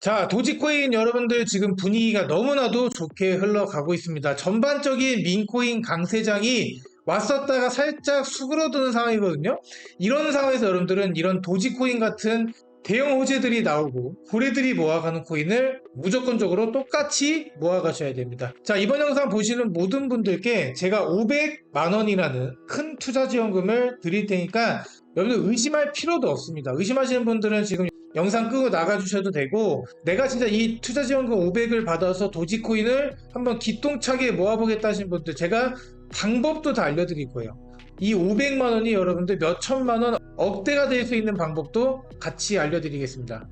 자, 도지코인 여러분들 지금 분위기가 너무나도 좋게 흘러가고 있습니다. 전반적인 민코인 강세장이 왔었다가 살짝 수그러드는 상황이거든요. 이런 상황에서 여러분들은 이런 도지코인 같은 대형 호재들이 나오고 고래들이 모아가는 코인을 무조건적으로 똑같이 모아가셔야 됩니다. 자, 이번 영상 보시는 모든 분들께 제가 500만 원이라는 큰 투자 지원금을 드릴 테니까 여러분들 의심할 필요도 없습니다. 의심하시는 분들은 지금 영상 끄고 나가주셔도 되고 내가 진짜 이 투자 지원금 500을 받아서 도지코인을 한번 기똥차게 모아보겠다 하신 분들 제가 방법도 다 알려드릴 거예요. 이 500만 원이 여러분들 몇 천만 원 억대가 될 수 있는 방법도 같이 알려드리겠습니다.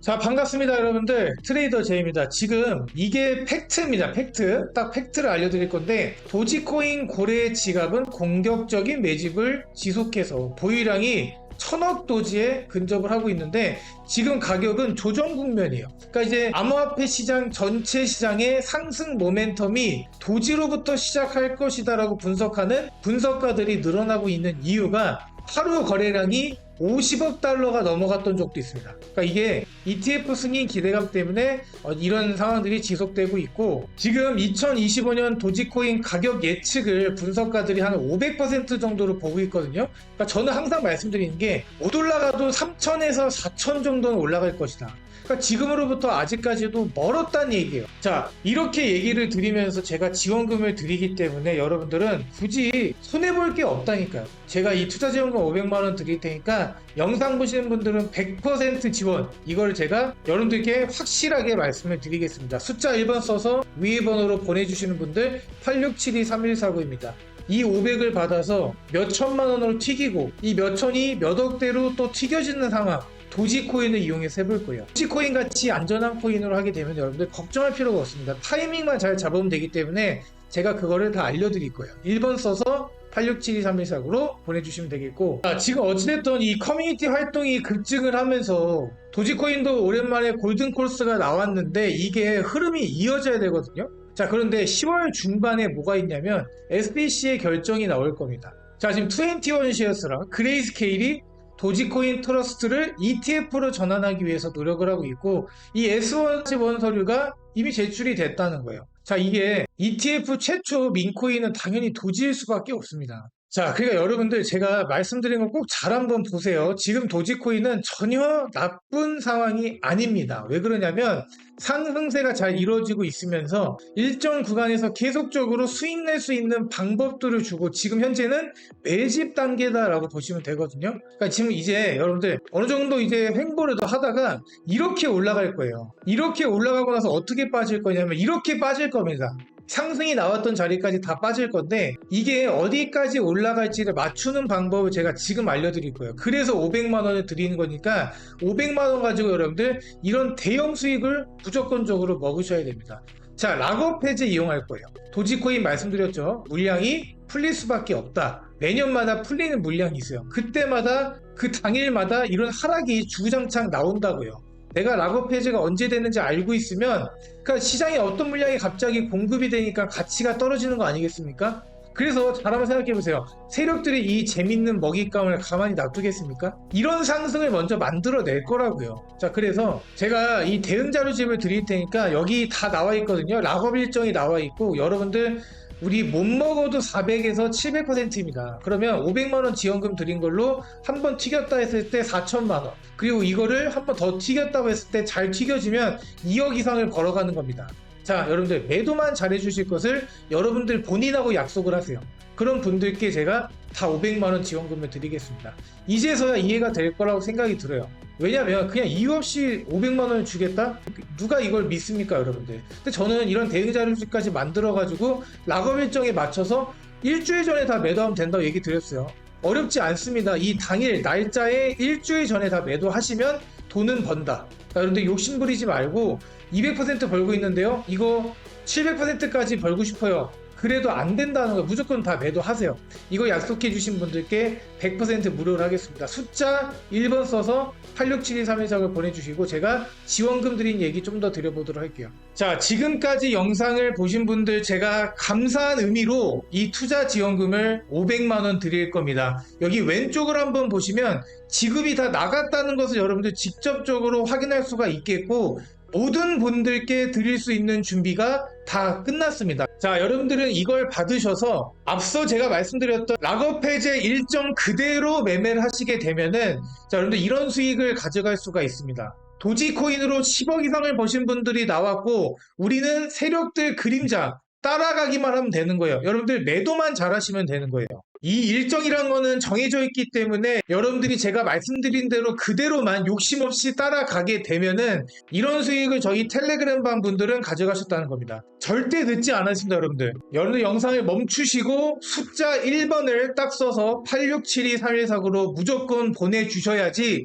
자 반갑습니다 여러분들. 트레이더 제이입니다. 지금 이게 팩트입니다 팩트. 딱 팩트를 알려드릴 건데 도지코인 고래의 지갑은 공격적인 매집을 지속해서 보유량이 천억 도지에 근접을 하고 있는데 지금 가격은 조정 국면이에요. 그러니까 이제 암호화폐 시장 전체 시장의 상승 모멘텀이 도지로부터 시작할 것이다라고 분석하는 분석가들이 늘어나고 있는 이유가 하루 거래량이 50억 달러가 넘어갔던 적도 있습니다. 그러니까 이게 ETF 승인 기대감 때문에 어, 이런 상황들이 지속되고 있고 지금 2025년 도지코인 가격 예측을 분석가들이 한 500% 정도로 보고 있거든요. 그러니까 저는 항상 말씀드리는 게 못 올라가도 3천에서 4천 정도는 올라갈 것이다. 그러니까 지금으로부터 아직까지도 멀었다는 얘기예요. 자, 이렇게 얘기를 드리면서 제가 지원금을 드리기 때문에 여러분들은 굳이 손해볼 게 없다니까요. 제가 이 투자 지원금 500만원 드릴 테니까 영상 보시는 분들은 100% 지원, 이걸 제가 여러분들께 확실하게 말씀을 드리겠습니다. 숫자 1번 써서 위에 번호로 보내주시는 분들 86723149입니다. 이 500을 받아서 몇 천만 원으로 튀기고 이 몇 천이 몇 억대로 또 튀겨지는 상황 도지코인을 이용해서 해볼 거예요. 도지코인 같이 안전한 코인으로 하게 되면 여러분들 걱정할 필요가 없습니다. 타이밍만 잘 잡으면 되기 때문에 제가 그거를 다 알려드릴 거예요. 1번 써서 86723149로 보내주시면 되겠고 아, 지금 어찌됐든 이 커뮤니티 활동이 급증을 하면서 도지코인도 오랜만에 골든콜스가 나왔는데 이게 흐름이 이어져야 되거든요. 자 그런데 10월 중반에 뭐가 있냐면 SBC의 결정이 나올 겁니다. 자 지금 21 시어스랑 그레이스케일이 도지코인 트러스트를 ETF로 전환하기 위해서 노력을 하고 있고 이 S1 서류가 이미 제출이 됐다는 거예요. 자 이게 ETF 최초 민코인은 당연히 도지일 수밖에 없습니다. 자, 그러니까 여러분들 제가 말씀드린 거꼭잘 한번 보세요. 지금 도지코인은 전혀 나쁜 상황이 아닙니다. 왜 그러냐면 상승세가 잘 이루어지고 있으면서 일정 구간에서 계속적으로 수익 낼 수 있는 방법들을 주고 지금 현재는 매집 단계다라고 보시면 되거든요. 그러니까 지금 이제 여러분들 어느 정도 이제 횡보를 더 하다가 이렇게 올라갈 거예요. 이렇게 올라가고 나서 어떻게 빠질 거냐면 이렇게 빠질 겁니다. 상승이 나왔던 자리까지 다 빠질 건데 이게 어디까지 올라갈지를 맞추는 방법을 제가 지금 알려드릴 거예요. 그래서 500만 원을 드리는 거니까 500만 원 가지고 여러분들 이런 대형 수익을 무조건적으로 먹으셔야 됩니다. 자, 락업 해제 이용할 거예요. 도지코인 말씀드렸죠. 물량이 풀릴 수밖에 없다. 매년마다 풀리는 물량이 있어요. 그때마다 그 당일마다 이런 하락이 주구장창 나온다고요. 내가 락업 해제가 언제 되는지 알고 있으면 그러니까 시장에 어떤 물량이 갑자기 공급이 되니까 가치가 떨어지는 거 아니겠습니까? 그래서 잘 한번 생각해 보세요. 세력들이 이 재밌는 먹잇감을 가만히 놔두겠습니까? 이런 상승을 먼저 만들어낼 거라고요. 자, 그래서 제가 이 대응 자료집을 드릴 테니까 여기 다 나와 있거든요. 락업 일정이 나와 있고 여러분들 우리 못 먹어도 400에서 700%입니다. 그러면 500만 원 지원금 드린 걸로 한 번 튀겼다 했을 때 4천만 원. 그리고 이거를 한 번 더 튀겼다고 했을 때 잘 튀겨지면 2억 이상을 벌어가는 겁니다. 자, 여러분들 매도만 잘해 주실 것을 여러분들 본인하고 약속을 하세요. 그런 분들께 제가 다 500만 원 지원금을 드리겠습니다. 이제서야 이해가 될 거라고 생각이 들어요. 왜냐면 그냥 이유 없이 500만 원을 주겠다? 누가 이걸 믿습니까, 여러분들? 근데 저는 이런 대응 자료집까지 만들어 가지고 락업 일정에 맞춰서 일주일 전에 다 매도하면 된다고 얘기 드렸어요. 어렵지 않습니다. 이 당일 날짜에 일주일 전에 다 매도하시면 돈은 번다. 여러분들 욕심 부리지 말고 200% 벌고 있는데요. 이거 700%까지 벌고 싶어요. 그래도 안 된다는 거 무조건 다 매도하세요. 이거 약속해 주신 분들께 100% 무료로 하겠습니다. 숫자 1번 써서 867231sak을 보내주시고 제가 지원금 드린 얘기 좀 더 드려보도록 할게요. 자 지금까지 영상을 보신 분들 제가 감사한 의미로 이 투자 지원금을 500만원 드릴 겁니다. 여기 왼쪽을 한번 보시면 지급이 다 나갔다는 것을 여러분들 직접적으로 확인할 수가 있겠고 모든 분들께 드릴 수 있는 준비가 다 끝났습니다. 자, 여러분들은 이걸 받으셔서 앞서 제가 말씀드렸던 락업 해제 일정 그대로 매매를 하시게 되면은 자, 여러분들 이런 수익을 가져갈 수가 있습니다. 도지코인으로 10억 이상을 버신 분들이 나왔고 우리는 세력들 그림자 따라가기만 하면 되는 거예요. 여러분들 매도만 잘하시면 되는 거예요. 이 일정이란 거는 정해져 있기 때문에 여러분들이 제가 말씀드린 대로 그대로만 욕심 없이 따라가게 되면은 이런 수익을 저희 텔레그램 방 분들은 가져가셨다는 겁니다. 절대 늦지 않았습니다, 여러분들. 여러분들 영상을 멈추시고 숫자 1번을 딱 써서 86723149로 무조건 보내주셔야지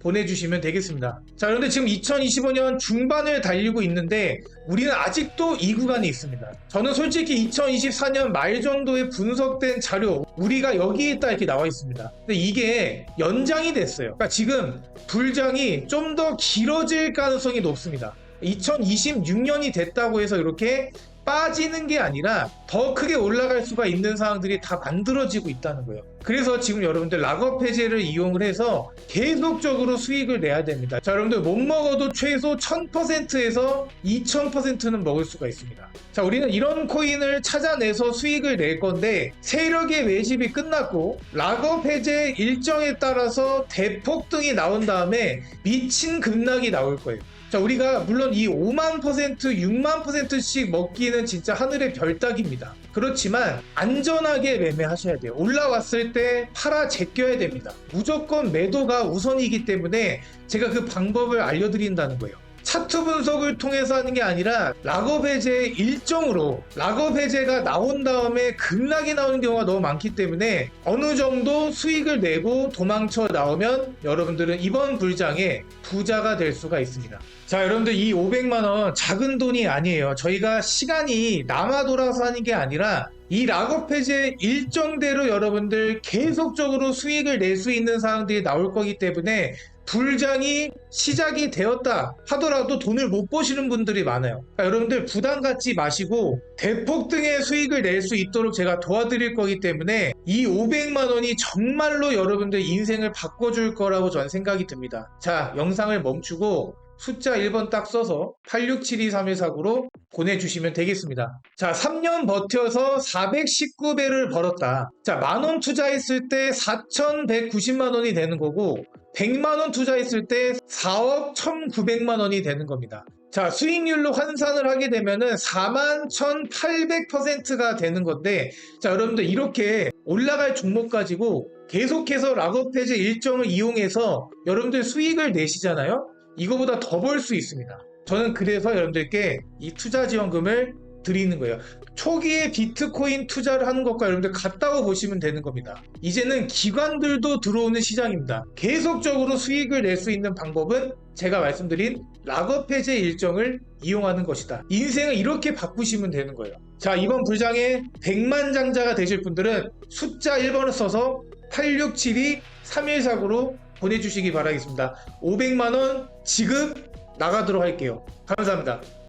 보내주시면 되겠습니다. 자, 그런데 지금 2025년 중반을 달리고 있는데 우리는 아직도 이 구간이 있습니다. 저는 솔직히 2024년 말 정도에 분석된 자료 우리가 여기 있다 이렇게 나와 있습니다. 근데 이게 연장이 됐어요. 그러니까 지금 불장이 좀 더 길어질 가능성이 높습니다. 2026년이 됐다고 해서 이렇게 빠지는 게 아니라 더 크게 올라갈 수가 있는 상황들이 다 만들어지고 있다는 거예요. 그래서 지금 여러분들 락업 해제를 이용을 해서 계속적으로 수익을 내야 됩니다. 자, 여러분들 못 먹어도 최소 1000%에서 2000%는 먹을 수가 있습니다. 자, 우리는 이런 코인을 찾아내서 수익을 낼 건데 세력의 매집이 끝났고 락업 해제 일정에 따라서 대폭등이 나온 다음에 미친 급락이 나올 거예요. 자, 우리가 물론 이 5만 퍼센트, 6만 퍼센트씩 먹기는 진짜 하늘의 별따기입니다. 그렇지만 안전하게 매매하셔야 돼요. 올라왔을 때 팔아 제껴야 됩니다. 무조건 매도가 우선이기 때문에 제가 그 방법을 알려드린다는 거예요. 차트 분석을 통해서 하는 게 아니라 락업 해제 일정으로 락업 해제가 나온 다음에 급락이 나오는 경우가 너무 많기 때문에 어느 정도 수익을 내고 도망쳐 나오면 여러분들은 이번 불장에 부자가 될 수가 있습니다. 자, 여러분들 이 500만 원 작은 돈이 아니에요. 저희가 시간이 남아 돌아서 하는 게 아니라 이 락업 해제 일정대로 여러분들 계속적으로 수익을 낼 수 있는 상황들이 나올 거기 때문에 불장이 시작이 되었다 하더라도 돈을 못 버시는 분들이 많아요. 그러니까 여러분들 부담 갖지 마시고 대폭등의 수익을 낼 수 있도록 제가 도와드릴 거기 때문에 이 500만 원이 정말로 여러분들 인생을 바꿔줄 거라고 저는 생각이 듭니다. 자, 영상을 멈추고 숫자 1번 딱 써서 86723149로 보내주시면 되겠습니다. 자, 3년 버텨서 419배를 벌었다. 자, 만원 투자했을 때 4,190만 원이 되는 거고 100만 원 투자했을 때 4억 1,900만 원이 되는 겁니다. 자, 수익률로 환산을 하게 되면은 4만 1,800%가 되는 건데, 자, 여러분들 이렇게 올라갈 종목 가지고 계속해서 락업 해제 일정을 이용해서 여러분들 수익을 내시잖아요? 이거보다 더 벌 수 있습니다. 저는 그래서 여러분들께 이 투자 지원금을 드리는 거예요. 초기에 비트코인 투자를 하는 것과 여러분들 같다고 보시면 되는 겁니다. 이제는 기관들도 들어오는 시장입니다. 계속적으로 수익을 낼 수 있는 방법은 제가 말씀드린 락업 해제 일정을 이용하는 것이다. 인생을 이렇게 바꾸시면 되는 거예요. 자, 이번 불장에 100만 장자가 되실 분들은 숫자 1번을 써서 8672 3149로 보내주시기 바라겠습니다. 500만원 지급 나가도록 할게요. 감사합니다.